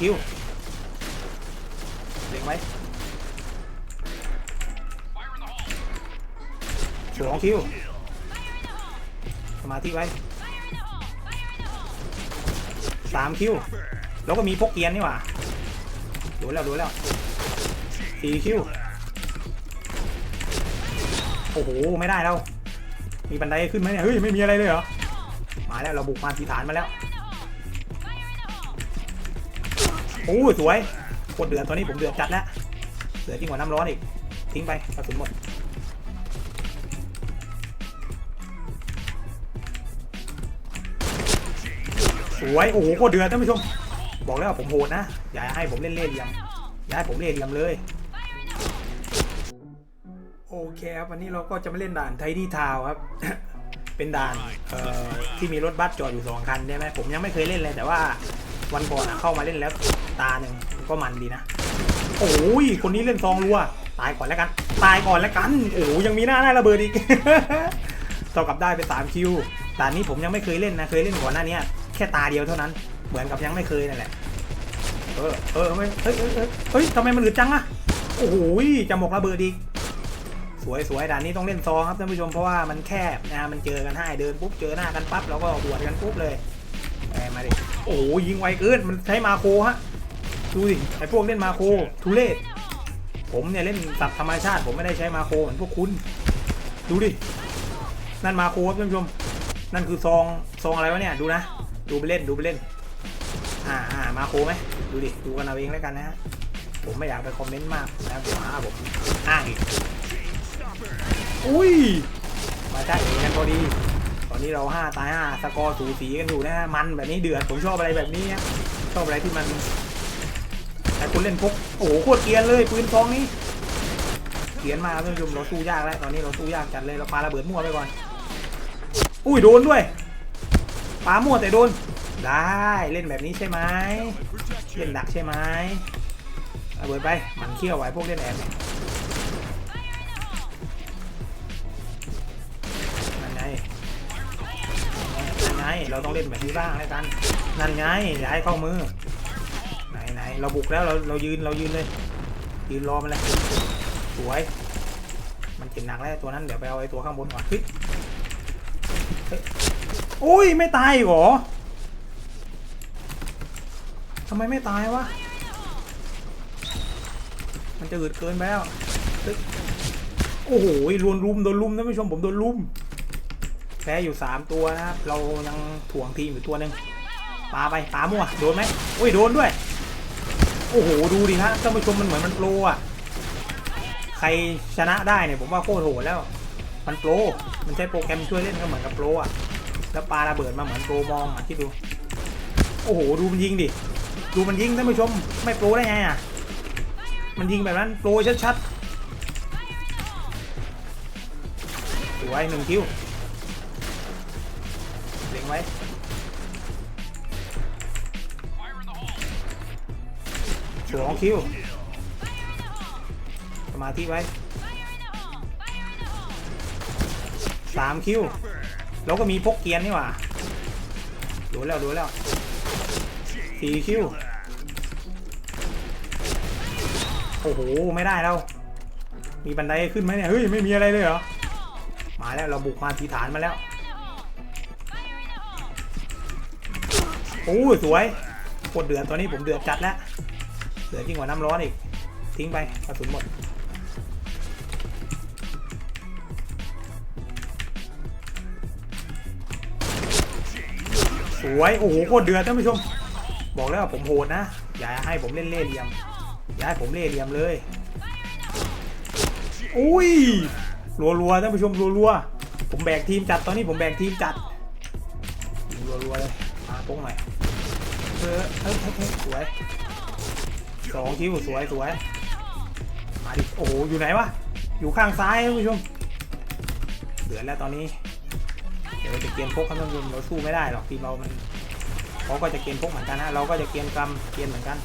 คิวเล็งไว้สองคิวสมาธิไว้สามคิวแล้วก็มีพกเกียนนี่หว่าดูแล้วดูแล้วสี่คิวโอ้โหไม่ได้แล้วมีบันไดขึ้นไหมเนี่ยเฮ้ยไม่มีอะไรเลยเหรอมาแล้วเราบุกมาทีฐานมาแล้ว โอ้ยสวยโคตรเดือดตอนนี้ผมเดือดจัดแล้วเดือดจริงกว่าน้ำร้อนอีก ทิ้งไปกระสุนหมดสวยโอ้โหโคตรเดือดท่านผู้ชม บอกแล้วว่าผมโหดนะ อย่าให้ผมเล่นเล่ห์เลียมอย่าให้ผมเล่ห์เลียมเลยโอเคครับวันนี้เราก็จะมาเล่นด่านไทที่ทาวครับ เป็นด่านที่มีรถบัสจอดอยู่สองคันใช่ไหมผมยังไม่เคยเล่นเลยแต่ว่าวันก่อนเข้ามาเล่นแล้ว ตาหนึ่งก็มันดีนะโอ้ยคนนี้เล่นซองรัวตายก่อนแล้วกัน ตายก่อนแล้วกันโอ้ยยังมีหน้าหน้ระเบิดอีกเท่ากับได้ไป3คิวด่านนี้ผมยังไม่เคยเล่นนะเคยเล่นก่อนหน้านี้แค่ตาเดียวเท่านั้น เหมือนกับยังไม่เคยนั่นแหละเออเออเฮ้ยเฮ้ยเฮ้ยทำไมมันอึดจังอะโอ้โหจะหมกระเบิดอีกสวยสวยด่านนี้ต้องเล่นซองครับท่านผู้ชมเพราะว่ามันแคบนะมันเจอกันให้เดินปุ๊บเจอหน้ากันปั๊บเราก็หวดกันปุ๊บเลยมาดิโอ้โหยิงไวเกินมันใช้มาโคฮะ ดูสิไอพวกเล่นมาโคทุเรศผมเนี่ยเล่นสับธรรมชาติ ผมไม่ได้ใช้มาโคเหมือนพวกคุณดูดินั่นมาโคครับท่านผู้ชม นั่นคือซองซองอะไรวะเนี่ยดูนะ ดูไปเล่นดูไปเล่น อ่าอ่ามาโคไหมดูดิดูกันเอาเองแล้วกันนะฮะผมไม่อยากไปคอมเมนต์มากนะเดี๋ยวหาผมอ้างอีกอุ้ยมาจ้าเองกันพอดี ตอนนี้เราห้าตายห้าสกอร์สูสีกันอยู่นะฮะมันแบบนี้เดือดผมชอบอะไรแบบนี้ฮะชอบอะไรที่มัน คุณเล่นพกโอ้โหโคตรเกรียนเลยปืนฟองนี้เกรียนมากท่านผู้ชมเราสู้ยากแล้วตอนนี้เราสู้ยากจัดเลยเราปาระเบิดมั่วไปก่อน อุ้ยโดนด้วยปามั่วแต่โดน ได้เล่นแบบนี้ใช่ไหมเล่นดักใช่ไหมระเบิดไปมันเขี้ยวไว้พวกเล่นแอบเนี่ยนั่นไงนั่นไงเราต้องเล่นแบบนี้บ้างแล้วกันนั่นไงย้ายเข้ามือ เราบุกแล้วเราเรายืนเรายืนเลย ยืนรอมันเลยสวย มันเจ็บหนักแล้วตัวนั้นเดี๋ยวไปเอาไอ้ตัวข้างบนก่อนเฮ้ยอุ้ยไม่ตายหรอทำไมไม่ตายวะ มันจะอืดเกินไปแล้วโอ้โหรวนรุมโดนรุมท่านผู้ชมผมโดนรุมแพ้อยู่ 3 ตัวนะครับ เรายังถ่วงทีมอยู่ตัวหนึ่งปาไปปามั่ว โดนไหมโอ้ย โดนด้วย โอ้โห ดูดิฮะท่านผู้ชมมันเหมือนมันโปรอะ ใครชนะได้เนี่ยผมว่าโคตรโหดแล้ว มันโปร มันใช้โปรแกรมช่วยเล่นก็เหมือนกับโปรอะ แล้วปาระเบิดมาเหมือนโปรมองอะที่ดู โอ้โห ดูมันยิงดิ ดูมันยิงท่านผู้ชม ไม่โปรได้ไงอะ มันยิงแบบนั้นโปรชัดๆสวยหนึ่งคิวเล็งไว้ สองคิวสมาธิไว้สามคิวแล้วก็มีพกเกียนนี่หว่าดูแล้วดูแล้วสี่คิวโอ้โห ไม่ได้แล้ว มีบันไดขึ้นไหมเนี่ย เฮ้ย ไม่มีอะไรเลยเหรอ มาแล้ว เราบุกมาทีฐานมาแล้ว โอ้สวยโคตรเดือดตอนนี้ผมเดือดจัดแล้ว เดือยิ่งกว่าน้ำร้อนอีก ทิ้งไปกระสุนหมด สวย โอ้โหโคตรเดือดท่านผู้ชม บอกแล้วว่าผมโหดนะ อย่าให้ผมเล่นเล่เหลี่ยม อย่าให้ผมเล่เหลี่ยมเลย อุ้ย รัวๆท่านผู้ชมรัวๆ ผมแบกทีมจัดตอนนี้ผมแบกทีมจัดยิงรัวๆเลยมาตรงหน่อยเออเฮ้ยเฮ้ยเฮ้ยสวย สองคิวสวยสวยมาดิโอ้โหอยู่ไหนวะ อยู่ข้างซ้ายท่านผู้ชมเดือแล้วตอนนี้ เดี๋ยวจะเกมพกครับท่านผู้ชมเราสู้ไม่ได้หรอกทีมเรามันเขาก็จะเกมพกเหมือนกันนะเราก็จะเกมกรรมเกมเหมือนกัน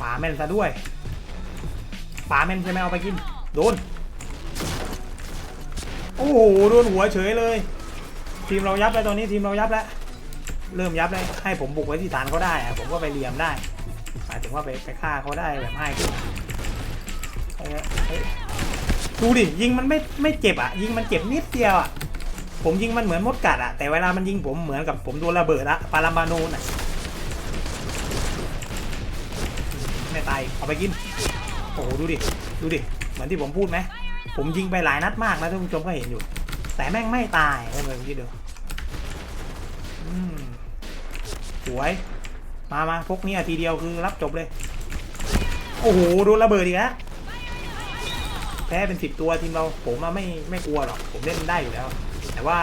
ป่าแม่นซะด้วยป่าแม่นใช่ไหมเอาไปกิน โดน โอ้โหโดนหัวเฉยเลย ทีมเรายับแล้วตอนนี้ทีมเรายับแล้วเริ่มยับเลยให้ผมบุกไว้ที่ฐานเขาได้อะผมก็ไปเหลี่ยมได้หมายถึงว่าไปไปฆ่าเขาได้แบบง่ายขึ้นดูดิยิงมันไม่ไม่เจ็บอะ ยิงมันเจ็บนิดเดียวอะผมยิงมันเหมือนมดกัดอะแต่เวลามันยิงผมเหมือนกับผมโดนระเบิดอะปารามาโนนอะไม่ตายเอาไปกินโอ้โหดูดิดูดิเหมือนที่ผมพูดไหม ผมยิงไปหลายนัดมากนะท่านผู้ชมก็เห็นอยู่ แต่แม่งไม่ตายให้เมื่อกี้ดูสวย มามาพกเนี่ยทีเดียวคือรับจบเลย โอ้โหโดนระเบิดอีกแล้วแพ้เป็นสิบตัวทีมเราผมอะไม่ไม่กลัวหรอก ผมเล่นได้อยู่แล้ว แต่ว่า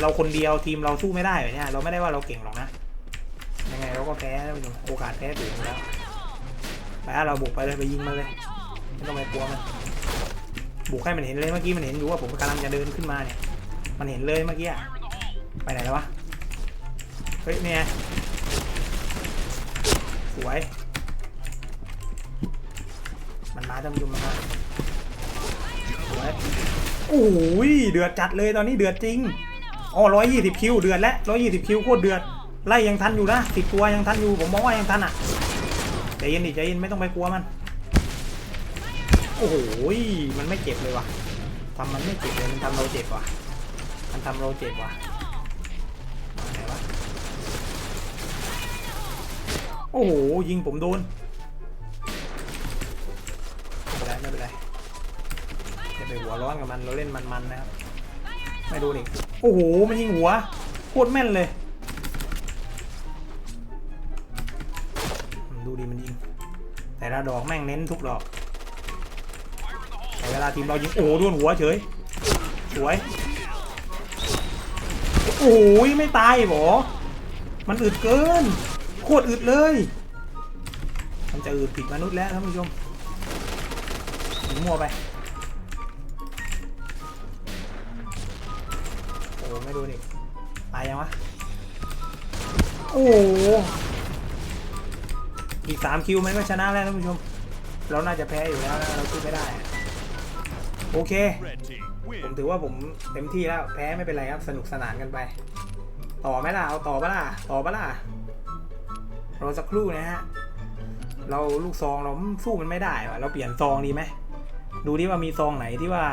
เราคนเดียวทีมเราสู้ไม่ได้เนี้ยเราไม่ได้ว่าเราเก่งหรอกนะยังไงเราก็แพ้ท่านผู้ชมโอกาสแพ้สูงแล้วไปเราบุกไปเลยไปยิงมันเลยไม่ต้องไปกลัวมัน บุกให้มันเห็นเลยเมื่อกี้มันเห็นอยู่ว่าผมกำลังจะเดินขึ้นมาเนี่ย มันเห็นเลยเมื่อกี้ไปไหนแล้ววะ เฮ้ยเนี่ยสวย มันมาท่านผู้ชมมันมาสวยโอ้ยเดือดจัดเลยตอนนี้เดือดจริงอ๋อร้อยยี่สิบคิวเดือดแล้วร้อยยี่สิบคิวโคตรเดือด ไล่ยังทันอยู่นะสิบตัวยังทันอยู่ ผมมองว่ายังทันอะใจเย็นดิใจเย็นไม่ต้องไปกลัวมัน โอ้โหยมันไม่เจ็บเลยว่ะทำมันไม่เจ็บเลยมันทำเราเจ็บว่ะ มันทำเราเจ็บว่ะไหนวะโอ้โหยิงผมโดนไม่เป็นไรไม่เป็นไรอย่าไปหัวร้อนกับมันเราเล่นมันๆนะครับไม่โดนอีกโอ้โหมันยิงหัวโคตรแม่นเลยดูดีมันยิง แต่ละดอกแม่งเน้นทุกดอก เวลาทีมเรายิงโอ้โหโดนหัวเฉยสวยโอ้ยไม่ตายหรอมันอึดเกิน โคตรอึดเลย มันจะอึดผิดมนุษย์แล้วท่านผู้ชมหมัวไปโอ้ไม่โดนอีกตายยังวะโอ้อีกสามคิวมันก็ชนะแล้วท่านผู้ชม เราน่าจะแพ้อยู่แล้วนะเราสู้ไม่ได้ โอเค Red team ผม win. ถือว่าผมเต็มที่แล้ว แพ้ไม่เป็นไรครับ สนุกสนานกันไป ต่อไหมล่ะ เอาต่อปะล่ะ ต่อปะล่ะ รอสักครู่นะฮะ เราลูกซองเราสู้มันไม่ได้ว่ะเราเปลี่ยนซองดีไหม ดูดิว่ามีซองไหนที่ว่า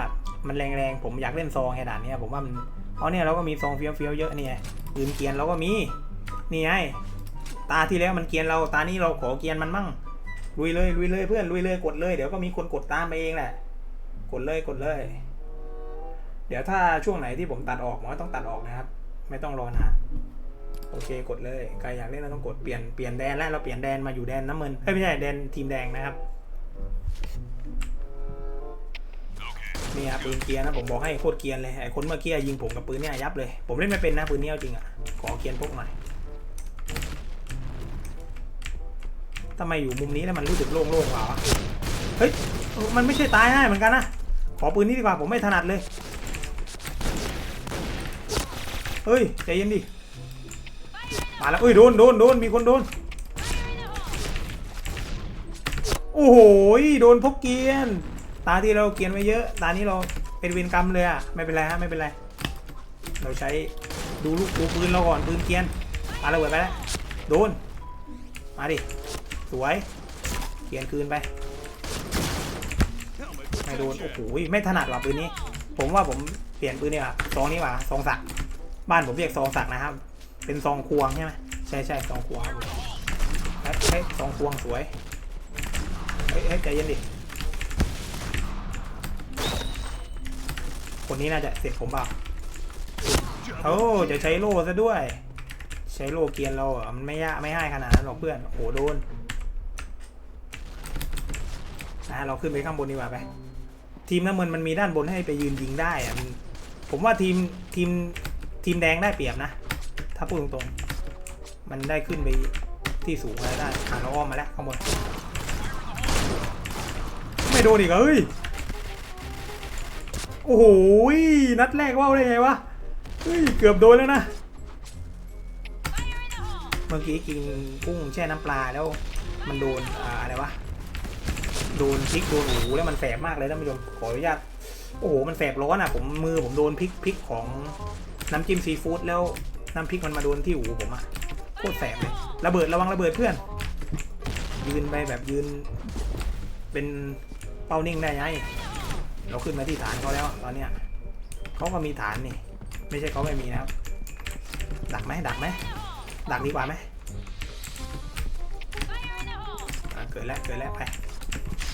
มันแรงๆ ผมอยากเล่นซองไอ้ด่านเนี้ยผมว่ามันเอาเนี่ยเราก็มีซองเฟี้ยวเฟี้ยวๆเยอะเนี่ยปืนเกรียนเราก็มี นี่ไง ตาที่แล้วมันเกรียนเรา ตานี้เราขอเกรียนมันมั่ง ลุยเลย ลุยเลยเพื่อน ลุยเลย กดเลย เดี๋ยวก็มีคนกดตามไปเองแหละ กดเลยกดเลย เดี๋ยวถ้าช่วงไหนที่ผมตัดออกผมก็ต้องตัดออกนะครับ ไม่ต้องรอนานโอเคกดเลยใครอยากเล่นเราต้องกดเปลี่ยนเปลี่ยนแดนแล้วเราเปลี่ยนแดนมาอยู่แดนน้ำเงินเอ้ยไม่ใช่แดนทีมแดงนะครับนี่ครับปืนเกียร์นะผมบอกให้โคตรเกียนเลยไอ้คนเมื่อกี้ยิงผมกับปืนเนี่ยยับเลย ผมเล่นไม่เป็นนะปืนเนี้เอาจริงอะขอเกียนพวกหน่อยทำไมอยู่มุมนี้แล้วมันรู้สึกโล่งๆกว่าวะเฮ้ยมันไม่ใช่ตายง่ายเหมือนกันนะ ขอปืนนี้ดีกว่าผมไม่ถนัดเลย เฮ้ยใจเย็นดิ มาแล้วเอ้ยโดนโดนโดนมีคนโดน โอ้โหโดนพกเกียน ตาที่เราเกียนไว้เยอะ ตานี้เราเป็นเวรกรรมเลยอะไม่เป็นไรฮะไม่เป็นไร เราใช้ดูลูกดูปืนเราก่อนปืนเกียนปาระเบิดไปแล้วโดน มาดิ สวยเกียนคืนไป ไม่โดน โอ้โห ไม่ถนัดว่ะปืนนี้ ผมว่าผมเปลี่ยนปืนนี่ว่ะซองนี้ว่ะซองสัก บ้านผมเรียกซองสักนะครับ เป็นซองควงใช่ไหมใช่ใช่ซองควงครับผมเฮ้ซองควงสวย เฮ้ยใจเย็นดิ คนนี้น่าจะเสร็จผมเปล่าโอ้จะใช้โล่ซะด้วย ใช้โล่เกียนเราอะมันไม่ยากไม่ง่ายขนาดนั้นหรอกเพื่อน โอ้โหโดนนะเราขึ้นไปข้างบนดีกว่าไป ทีมน้ำเงินมันมีด้านบนให้ไปยืนยิงได้อะมันผมว่าทีมทีมทีมแดงได้เปรียบนะ ถ้าพูดตรงๆ มันได้ขึ้นไปที่สูงอะไรได้อ่าเราอ้อมมาแล้วข้างบน ไม่โดนอีกเหรอเฮ้ย โอ้โหนัดแรกว่าวได้ไงวะ เฮ้ย เกือบโดนแล้วนะ เมื่อกี้กินกุ้งแช่น้ำปลาแล้วมันโดนอ่าอะไรวะ โดนพริกโดนหูแล้วมันแสบมากเลยท่านผู้ชมขออนุญาตโอ้โหมันแสบร้อนอะผมมือผมโดนพริกพริกของน้ำจิ้มซีฟู้ดแล้วน้ำพริกมันมาโดนที่หูผมอะโคตรแสบเลยระเบิดระวังระเบิดเพื่อน ยืนไปแบบยืน เป็นเป้านิ่งได้ไงเราขึ้นมาที่ฐานเขาแล้วตอนเนี้ยเขาก็มีฐานนี่ ไม่ใช่เขาไม่มีนะครับ ดักไหมดักไหมดักดีกว่าไหมเกิดแล้วเกิดแล้วไป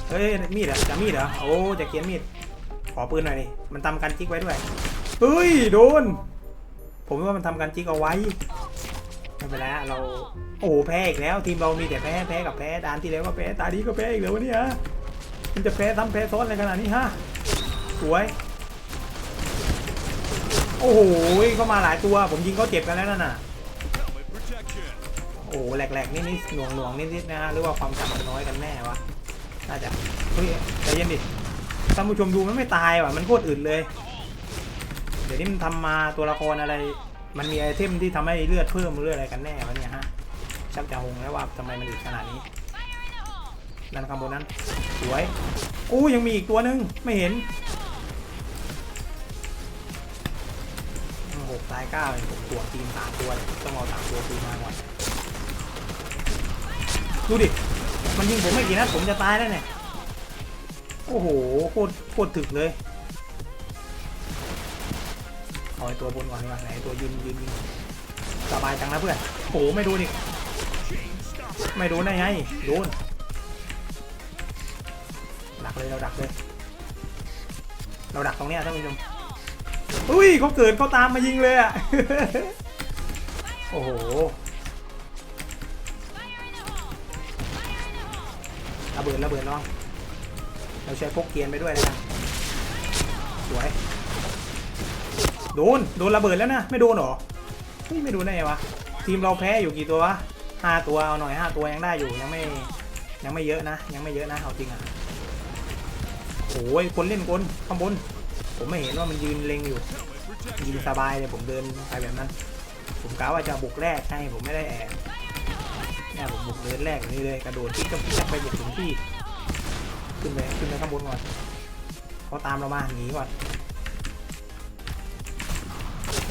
เฮ้ยมีดเหรอจะมีดเหรอโอ้จะเกียนมีดขอปืนหน่อยดิมันทำการจิกไว้ด้วยเฮ้ยโดน ผมว่ามันทำการจิกเอาไว้ไม่เป็นไรเราโอ้แพ้อีกแล้ว ทีมเรามีแต่แพ้แพ้กับแพ้ดานที่แล้วก็แพ้ตาดีก็แพ้อีกแล้ววะเนี่ยมันจะแพ้ซ้ำแพ้ซ้อนอะไรขนาดนี้ฮะสวยโอ้โหเข้ามาหลายตัว ผมยิงเขาเจ็บกันแล้วนั่นน่ะโอ้โหแหลกๆนิดๆหน่วงหน่วงๆนิดๆนะฮะหรือว่าความจำมันน้อยกันแน่วะ น่าจะเฮ้ยใจเย็นดิท่านผู้ชมดูมันไม่ตายว่ะมันโคตรอื่นเลย เดี๋ยวนี้มันทำมาตัวละครอะไร มันมีไอเทมที่ทำให้เลือดเพิ่มเลือดอะไรกันแน่วะเนี่ยฮะชักจะงงแล้วว่าทำไมมันอึดขนาดนี้ด้านข้างบนนั้นสวยอู้ยังมีอีกตัวหนึงไม่เห็นหกตายเก้าผมตัวทีมสามตัวต้องเอาสามตัวทีมมาก่อนดูดิ มันยิงผมไม่กี่นัดผมจะตายแล้วเนี่ย โอ้โหโคตรโคตรถึกเลยเอาไอตัวบนก่อนดีกว่าไหนตัวยืนยืนยิงสบายจังนะเพื่อนโอ้โหไม่โดนอีกไม่โดนได้ไงโดนดักเลยเราดักเลย เราดักตรงเนี้ยท่านผู้ชมอุ้ยเขาเกิดเขาตามมายิงเลยอะโอ้โห บิดระเบิดน้องเราใช้พกเกียนไปด้วยเลยนะสวย โดน โดนระเบิดแล้วนะ ไม่โดนหรอเฮ้ยไม่โดนได้ไงวะ ทีมเราแพ้อยู่กี่ตัววะห้าตัวเอาหน่อยห้าตัวยังได้อยู่ยังไม่ยังไม่เยอะนะ ยังไม่เยอะนะเอาจริงอะโอ้ยคนเล่นคนข้างบน ผมไม่เห็นว่ามันยืนเล็งอยู่ยิงสบายเลยผมเดินไปแบบนั้น ผมกะว่าจะบุกแรกให้ผมไม่ได้แอบ เนี่ยผมบุกเดินแรกนี้เลยกระโดดทิ้งกับพี่ไปบุกถึงที่ขึ้นไปขึ้นไปข้างบนก่อนเขาตามเรามาหนีก่อน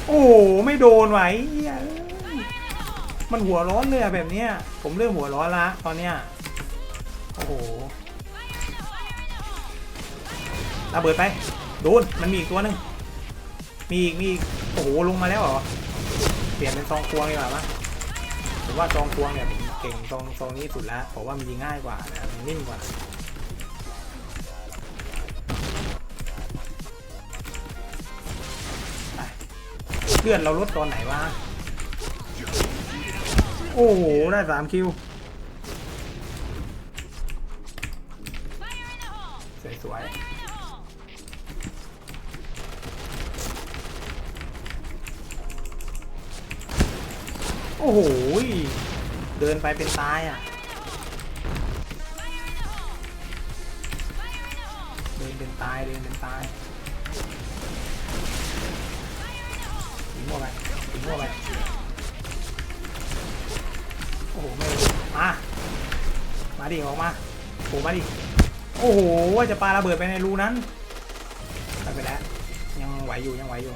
โอ้ไม่โดนไหวมันหัวร้อนเลยแบบเนี้ยผมเริ่มหัวร้อนละตอนเนี้ยโอ้โหระเบิดไปโดนมันมีอีกตัวหนึ่งมีอีกมีอีกโอ้โหลงมาแล้วเหรอเปลี่ยนเป็นซองควงดีกว่ามะผมว่าซองควงเนี่ยผม เก่งซองซองนี้สุดแล้วผมว่ามันยิงง่ายกว่านะมันนิ่มกว่าเลือดเราลดตอนไหนวะโอ้โห ได้สามคิวสวยๆโอ้โห เดินไปเป็นตายอะ เดินเป็นตาย เดินเป็นตายถึงมั่วไปถึงมั่วไป โอ้โห ไม่มา มาดิ ออกมาโอ้มาดิ โอ้โห ว่าจะปาระเบิดไปในรูนั้นไม่ไปแล้ว ยังไหวอยู่ ยังไหวอยู่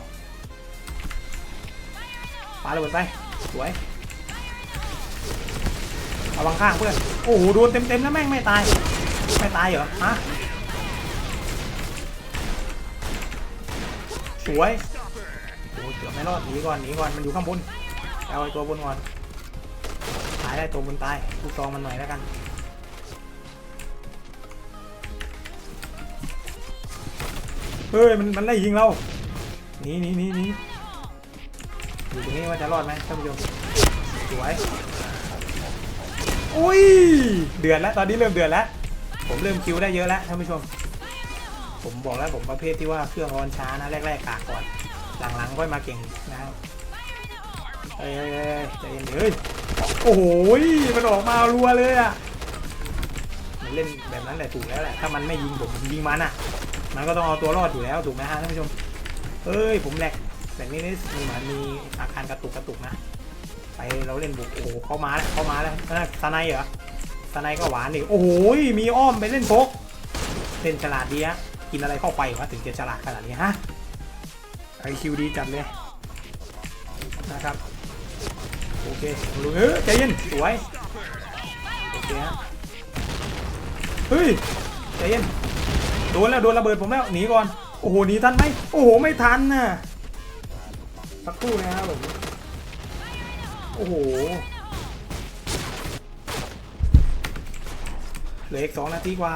ปาระเบิดไป สวย ระวังข้างเพื่อน โอ้โห โดนเต็มๆแล้วแม่งไม่ตาย ไม่ตายเหรอ ฮะ สวย โอ้เกือบไม่รอดหนีก่อนหนีก่อน มันอยู่ข้างบน เอาไอ้ตัวบนก่อน ตายได้ตัวบนตายลูกซองมันหน่อยแล้วกันเฮ้ยมันมันไล่ยิงเราหนีหนีหนีหนีอยู่ตรงนี้ว่าจะรอดไหมท่านผู้ชมสวย อุ้ย เดือดแล้ว ตอนนี้เริ่มเดือดแล้ว ผมเริ่มคิวได้เยอะแล้วท่านผู้ชม ผมบอกแล้วผมประเภทที่ว่าเครื่องร้อนช้านะ แรกๆกากก่อน หลังๆค่อยมาเก่งนะครับเอ้ยเอ้ยเอ้ยใจเย็นเฮ้ย โอ้โหมันออกมารัวเลยอะมันเล่นแบบนั้นแหละถูกแล้วแหละ ถ้ามันไม่ยิงผมผมยิงมันอะ มันก็ต้องเอาตัวรอดอยู่แล้วถูกไหมฮะท่านผู้ชมเอ้ย ผมแหลกแต่นี่นี่มีเหมือนมีอาการกระตุกกระตุกนะ ไปเราเล่นบุกโอ้โหเข้ามาแล้วเข้ามาแล้วนั่นสไนเหรอสไนก็หวานดิโอ้โหยมีอ้อมไปเล่นโฟกเล่นฉลาดดีฮะกินอะไรเข้าไปวะถึงจะฉลาดขนาดนี้ฮะไอคิวดีจัดเลยนะครับโอเคลุยเออใจเย็นสวยโอเคฮะเฮ้ยใจเย็นโดนแล้วโดนระเบิดผมแล้วหนีก่อนโอ้โหหนีทันไหมโอ้โหไม่ทันน่ะสักครู่นะครับผม โอ้โหเหลืออีกสองนาทีกว่า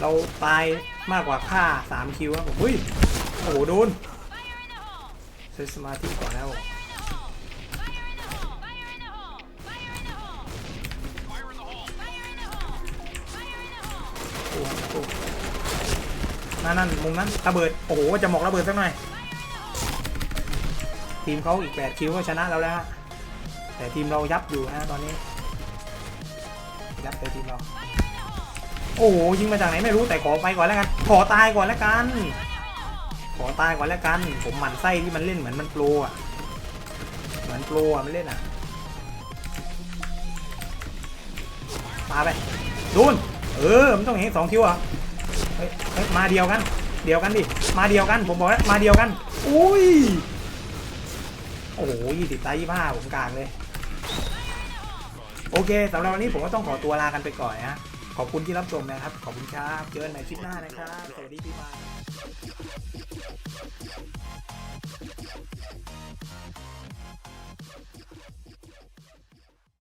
เราตายมากกว่าค่า3คิวครับผมเฮ้ยโอ้โหโดนใช้สมาธิก่อนแล้วผมโอ้โหโอ้โหนั่นนั่นมุมนั้นระเบิด โอ้โห จะหมอกระเบิดสักหน่อย ทีมเขาอีก 8 คิวก็ชนะเราแล้วฮะ แต่ทีมเรายับอยู่นะตอนนี้ ยับแต่ทีมเรา โอ้โหยิงมาจากไหนไม่รู้แต่ขอไปก่อนแล้วกัน ขอตายก่อนแล้วกัน ขอตายก่อนแล้วกัน ผมหมั่นไส้ที่มันเล่นเหมือนมันโปรอะ เหมือนโปรอะมันเล่นอะ มาไปดูนเออมันต้องเห็นสองคิวอะเฮ้ยเฮ้ยมาเดียวกัน เดียวกันดิ มาเดียวกัน ผมบอกแล้วมาเดียวกัน อุ้ย โอ้โหยี่สิบตายยี่ห้าผมกลางเลย โอเคสำหรับวันนี้ผมก็ต้องขอตัวลากันไปก่อนนะ ขอบคุณที่รับชมนะครับ ขอบคุณครับ เจอกันใหม่คลิปหน้านะครับ สวัสดีปีใหม่